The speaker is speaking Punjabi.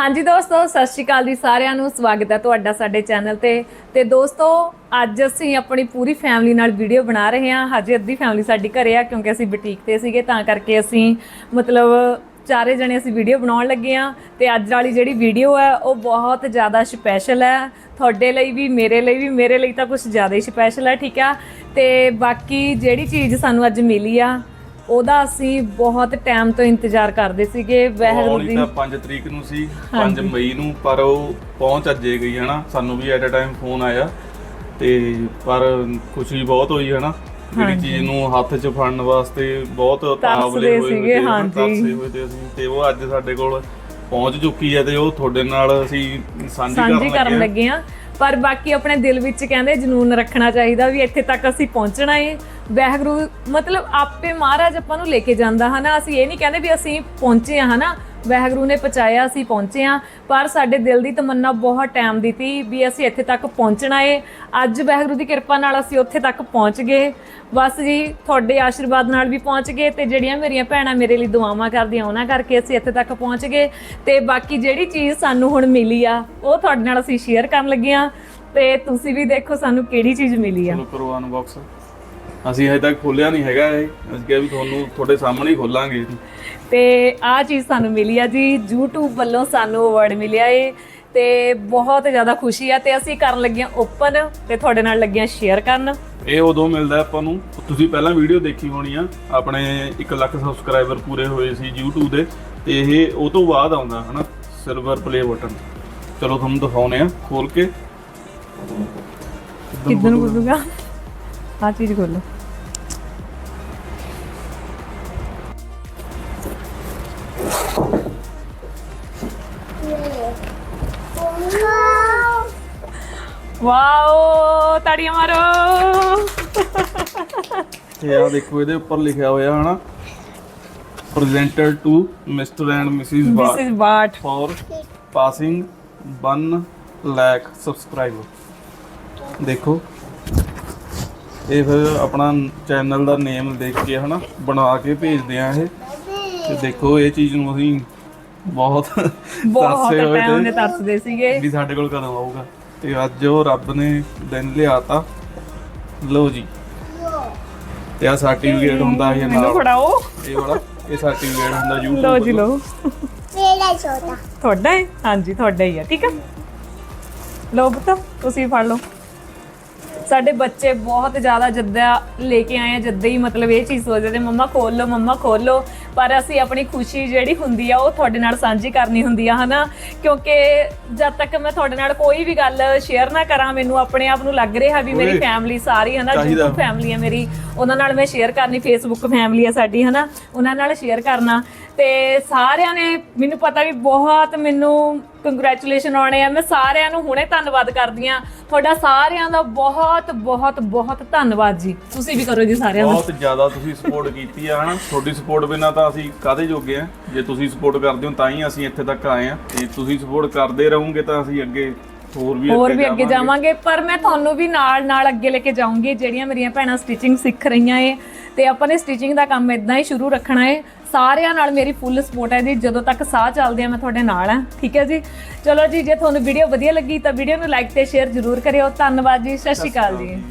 ਹਾਂਜੀ ਦੋਸਤੋ, ਸਤਿ ਸ਼੍ਰੀ ਅਕਾਲ ਜੀ ਸਾਰਿਆਂ ਨੂੰ। ਸਵਾਗਤ ਹੈ ਤੁਹਾਡਾ ਸਾਡੇ ਚੈਨਲ ਤੇ। ਤੇ ਦੋਸਤੋ, ਅੱਜ ਅਸੀਂ ਆਪਣੀ ਪੂਰੀ ਫੈਮਿਲੀ ਨਾਲ ਵੀਡੀਓ ਬਣਾ ਰਹੇ ਹਾਂ। ਹਜੇ ਅੱਧੀ ਫੈਮਿਲੀ ਸਾਡੀ ਘਰੇ ਆ, ਕਿਉਂਕਿ ਅਸੀਂ ਬੁਟੀਕ ਤੇ ਸੀਗੇ, ਤਾਂ ਕਰਕੇ ਅਸੀਂ ਮਤਲਬ ਚਾਰੇ ਜਣੇ ਅਸੀਂ ਵੀਡੀਓ ਬਣਾਉਣ ਲੱਗੇ ਆ ਤੇ ਅੱਜ ਵਾਲੀ ਜਿਹੜੀ ਵੀਡੀਓ ਹੈ, ਉਹ ਬਹੁਤ ਜ਼ਿਆਦਾ ਸਪੈਸ਼ਲ ਹੈ। ਤੁਹਾਡੇ ਲਈ ਵੀ, ਮੇਰੇ ਲਈ ਵੀ, ਮੇਰੇ ਲਈ ਤਾਂ ਕੁਝ ਜ਼ਿਆਦਾ ਹੀ ਸਪੈਸ਼ਲ ਹੈ, ਠੀਕ ਆ? ਤੇ ਬਾਕੀ ਜਿਹੜੀ ਚੀਜ਼ ਸਾਨੂੰ ਅੱਜ ਮਿਲੀ ਆ ਉਹਦਾ ਅਸੀਂ ਬਹੁਤ ਟਾਈਮ ਤੋਂ ਇੰਤਜ਼ਾਰ ਕਰਦੇ ਸੀਗੇ ਵਹਿਰ ਦੀ ਤਾਂ 5 ਤਰੀਕ ਨੂੰ ਸੀ 5 ਮਈ ਨੂੰ ਪਰ ਉਹ ਪਹੁੰਚ ਅੱਜੇ ਗਈ ਹਨਾ? ਸਾਨੂੰ ਵੀ ਐਟ ਅ ਟਾਈਮ ਫੋਨ ਆਇਆ ਤੇ ਪਰ ਖੁਸ਼ੀ ਬਹੁਤ ਹੋਈ ਹਨਾ? ਜਿਹੜੀ ਚੀਜ਼ ਨੂੰ ਹੱਥ 'ਚ ਫੜਨ ਵਾਸਤੇ ਬਹੁਤ ਤਾਵਲੇ ਹੋਏ ਸੀਗੇ, ਹਾਂਜੀ। ਤਰਸੇ ਹੋਏ ਤੇ ਅਸੀਂ ਤੇ ਉਹ ਅੱਜ ਸਾਡੇ ਕੋਲ ਪਹੁੰਚ ਚੁੱਕੀ ਹੈ ਤੇ ਉਹ ਤੁਹਾਡੇ ਨਾਲ ਅਸੀਂ ਸਾਂਝੀ ਕਰਨ ਲੱਗੇ ਆ। ਪਰ ਬਾਕੀ ਆਪਣੇ ਦਿਲ ਵਿੱਚ ਕਹਿੰਦੇ ਜਨੂਨ ਰੱਖਣਾ ਚਾਹੀਦਾ ਵੀ ਇੱਥੇ ਤੱਕ ਅਸੀਂ ਪਹੁੰਚਣਾ ਏ। ਵਹਿਗੁਰੂ, ਮਤਲਬ ਆਪੇ ਮਹਾਰਾਜ ਆਪਾਂ ਨੂੰ ਲੈ ਕੇ ਜਾਂਦਾ ਹਨਾ। ਅਸੀਂ ਇਹ ਨਹੀਂ ਕਹਿੰਦੇ ਵੀ ਅਸੀਂ ਪਹੁੰਚੇ ਆ ਹਨਾ। ਵਾਹਿਗੁਰੂ ਨੇ ਪਹੁੰਚਾਇਆ, ਅਸੀਂ ਪਹੁੰਚੇ ਆ ਪਰ ਸਾਡੇ ਦਿਲ ਦੀ ਤਮੰਨਾ ਬਹੁਤ ਟਾਈਮ ਦੀ ਤੀ ਵੀ ਅਸੀਂ ਇੱਥੇ ਤੱਕ ਪਹੁੰਚਣਾ ਏ। ਅੱਜ ਵਾਹਿਗੁਰੂ ਦੀ ਕਿਰਪਾ ਨਾਲ ਅਸੀਂ ਉੱਥੇ ਤੱਕ ਪਹੁੰਚ ਗਏ। ਬਸ ਜੀ, ਤੁਹਾਡੇ ਆਸ਼ੀਰਵਾਦ ਨਾਲ ਵੀ ਪਹੁੰਚ ਗਏ ਤੇ ਜਿਹੜੀਆਂ ਮੇਰੀਆਂ ਭੈਣਾਂ ਮੇਰੇ ਲਈ ਦੁਆਵਾਂ ਕਰਦੀਆਂ, ਉਹਨਾਂ ਕਰਕੇ ਅਸੀਂ ਇੱਥੇ ਤੱਕ ਪਹੁੰਚ ਗਏ। ਤੇ ਬਾਕੀ ਜਿਹੜੀ ਚੀਜ਼ ਸਾਨੂੰ ਹੁਣ ਮਿਲੀ ਆ, ਉਹ ਤੁਹਾਡੇ ਨਾਲ ਅਸੀਂ ਸ਼ੇਅਰ ਕਰਨ ਲੱਗੇ ਆ ਤੇ ਤੁਸੀਂ ਵੀ ਦੇਖੋ ਸਾਨੂੰ ਕਿਹੜੀ ਚੀਜ਼ ਮਿਲੀ ਆ। ਚਲੋ ਕਰੋ ਅਨਬਾਕਸ ਅਸੀਂ ਹਜੇ ਤੱਕ ਖੋਲਿਆ ਨਹੀਂ ਹੈਗਾ ਇਹ। ਅਸੀਂ ਕਿਹਾ ਵੀ ਤੁਹਾਨੂੰ ਤੁਹਾਡੇ ਸਾਹਮਣੇ ਹੀ ਖੋਲਾਂਗੇ। ਤੇ ਆ ਚੀਜ਼ ਸਾਨੂੰ ਮਿਲੀ ਆ ਜੀ YouTube ਵੱਲੋਂ ਸਾਨੂੰ ਅਵਾਰਡ ਮਿਲਿਆ ਏ ਤੇ ਬਹੁਤ ਜ਼ਿਆਦਾ ਖੁਸ਼ੀ ਆ ਤੇ ਅਸੀਂ ਕਰਨ ਲੱਗੇ ਆ ਓਪਨ ਤੇ ਤੁਹਾਡੇ ਨਾਲ ਲੱਗੇ ਆ ਸ਼ੇਅਰ ਕਰਨ। ਇਹ ਉਦੋਂ ਮਿਲਦਾ ਆਪਾਂ ਨੂੰ ਤੁਸੀਂ ਪਹਿਲਾਂ ਵੀਡੀਓ ਦੇਖੀ ਹੋਣੀ ਆ ਆਪਣੇ 1 ਲੱਖ ਸਬਸਕ੍ਰਾਈਬਰ ਪੂਰੇ ਹੋਏ ਸੀ YouTube ਦੇ ਤੇ ਇਹ ਉਹ ਤੋਂ ਬਾਅਦ ਆਉਂਦਾ ਹਨਾ? ਸਿਲਵਰ ਪਲੇ ਬਟਨ ਚਲੋ ਤੁਹਾਨੂੰ ਦਿਖਾਉਨੇ ਆ ਖੋਲ ਕੇ। ਕਿੱਦਣ ਖੁੱਲੂਗਾ? ਆ ਚੀਜ਼ ਖੋਲੋ। ਵਾਓ ਤਾੜੀਆਂ ਮਾਰੋ। ਤੇ ਆ ਦੇਖੋ ਇਹਦੇ ਉੱਪਰ ਲਿਖਿਆ ਹੋਇਆ ਹਨਾ। Presented to Mr and Mrs this bat is bat for passing 1 lakh subscriber ਦੇਖੋ ਇਹ ਫਿਰ ਆਪਣਾ ਚੈਨਲ ਦਾ ਨੇਮ ਦੇਖ ਕੇ ਹਨਾ ਬਣਾ ਕੇ ਭੇਜਦੇ ਆ ਇਹ। ਤੇ ਦੇਖੋ ਇਹ ਚੀਜ਼ ਨੂੰ ਅਸੀਂ ਬਹੁਤ ਬਹੁਤ ਤਰਸੇ ਹੋਏ ਟਾਈਮ ਨੇ ਤੇ ਤਰਸਦੇ ਸੀਗੇ। ਵੀ ਸਾਡੇ ਕੋਲ ਕਦੋਂ ਆਊਗਾ। ਤੇ ਅੱਜ ਉਹ ਰੱਬ ਨੇ ਦਿਨ ਲਿਆਤਾ। ਲਓ ਜੀ। ਤੇ ਆ ਸਰਟੀਫਿਕੇਟ ਹੁੰਦਾ ਇਹ ਮੈਨੂੰ ਨਾਲ। ਫੜਾਓ। ਇਹ ਵਾਲਾ ਇਹ ਸਰਟੀਫਿਕੇਟ ਹੁੰਦਾ YouTube ਲਓ ਜੀ ਵੱਲੋਂ। ਲਓ। ਮੇਰਾ ਛੋਟਾ। ਤੁਹਾਡਾ ਹੈ? ਹਾਂਜੀ ਤੁਹਾਡਾ ਹੀ ਹੈ ਠੀਕ ਹੈ ਲਓ ਪੁੱਤ ਤੁਸੀਂ ਫੜ ਲਓ। ਸਾਡੇ ਬੱਚੇ ਬਹੁਤ ਜ਼ਿਆਦਾ ਜੱਦਾ ਲੈ ਕੇ ਆਏ ਆ ਜੱਦੇ ਹੀ ਮਤਲਬ ਇਹ ਚੀਜ਼ ਸੋਚਦੇ ਮੰਮਾ ਖੋਲ ਲਓ ਮੰਮਾ ਖੋਲ। ਲਓ ਪਰ ਅਸੀਂ ਆਪਣੀ ਖੁਸ਼ੀ ਜਿਹੜੀ ਹੁੰਦੀ ਆ ਉਹ ਤੁਹਾਡੇ ਨਾਲ ਸਾਂਝੀ ਕਰਨੀ ਹੁੰਦੀ ਆ ਹਨਾ? ਕਿਉਂਕਿ ਜਦ ਤੱਕ ਮੈਂ ਤੁਹਾਡੇ ਨਾਲ ਕੋਈ ਵੀ ਗੱਲ ਸ਼ੇਅਰ ਨਾ ਕਰਾਂ ਮੈਨੂੰ ਆਪਣੇ ਆਪ ਨੂੰ ਲੱਗ ਰਿਹਾ ਵੀ ਮੇਰੀ ਫੈਮਿਲੀ ਸਾਰੀ ਹਨਾ। YouTube ਫੈਮਿਲੀ ਹੈ ਮੇਰੀ। ਉਹਨਾਂ ਨਾਲ ਮੈਂ ਸ਼ੇਅਰ ਕਰਨੀ ਫੇਸਬੁੱਕ ਫੈਮਿਲੀ ਹੈ ਸਾਡੀ ਹਨਾ? ਉਹਨਾਂ ਨਾਲ ਸ਼ੇਅਰ ਕਰਨਾ। ਤੇ ਸਾਰਿਆਂ ਨੇ ਮੈਨੂੰ ਪਤਾ ਵੀ ਬਹੁਤ ਮੈਨੂੰ ਕੰਗ੍ਰੈਚੁਲੇਸ਼ਨ ਆਉਣੇ ਆ। ਮੈਂ ਸਾਰਿਆਂ ਨੂੰ ਹੁਣੇ ਧੰਨਵਾਦ ਕਰਦੀ ਆ ਤੁਹਾਡਾ ਸਾਰਿਆਂ ਦਾ ਬਹੁਤ ਬਹੁਤ ਬਹੁਤ ਧੰਨਵਾਦ ਜੀ। ਤੁਸੀਂ ਵੀ ਕਰੋ ਜੀ ਸਾਰਿਆਂ ਦਾ। ਬਹੁਤ ਜ਼ਿਆਦਾ ਤੁਸੀਂ ਸਪੋਰਟ ਕੀਤੀ ਆ ਹਨਾ? ਤੁਹਾਡੀ ਸਪੋਰਟ ਬਿਨਾਂ ਤਾਂ ਅਸੀਂ ਕਾਦੇ ਜੋਗੇ ਆ? ਜੇ ਤੁਸੀਂ ਸਪੋਰਟ ਕਰਦੇ ਹੋ ਤਾਂ ਹੀ ਅਸੀਂ ਇੱਥੇ ਤੱਕ ਆਏ ਆ। ਤੇ ਤੁਸੀਂ ਸਪੋਰਟ ਕਰਦੇ ਰਹੋਗੇ ਤਾਂ ਅਸੀਂ ਅੱਗੇ ਹੋਰ ਵੀ ਹੋਰ ਵੀ ਅੱਗੇ ਜਾਵਾਂਗੇ। ਪਰ ਮੈਂ ਤੁਹਾਨੂੰ ਵੀ ਨਾਲ ਨਾਲ ਅੱਗੇ ਲੈ ਕੇ ਜਾਊਂਗੀ। ਜਿਹੜੀਆਂ ਮੇਰੀਆਂ ਭੈਣਾਂ ਸਟਿਚਿੰਗ ਸਿੱਖ ਰਹੀਆਂ ਏ ਤੇ ਆਪਾਂ ਨੇ ਸਟਿਚਿੰਗ ਦਾ ਕੰਮ ਇਦਾਂ ਹੀ ਸ਼ੁਰੂ ਰੱਖਣਾ ਏ। ਸਾਰਿਆਂ ਨਾਲ ਮੇਰੀ ਫੁੱਲ ਸਪੋਰਟ ਹੈ ਜੀ। ਜਦੋਂ ਤੱਕ ਸਾਹ ਚੱਲਦੇ ਆ, ਮੈਂ ਤੁਹਾਡੇ ਨਾਲ ਆ ਠੀਕ ਹੈ ਜੀ? ਚਲੋ ਜੀ, ਜੇ ਤੁਹਾਨੂੰ ਵੀਡੀਓ ਵਧੀਆ ਲੱਗੀ, ਤਾਂ ਵੀਡੀਓ ਨੂੰ ਲਾਈਕ ਤੇ ਸ਼ੇਅਰ ਜ਼ਰੂਰ ਕਰਿਓ। ਧੰਨਵਾਦ ਜੀ, ਸਤਿ ਸ਼੍ਰੀ ਅਕਾਲ ਜੀ।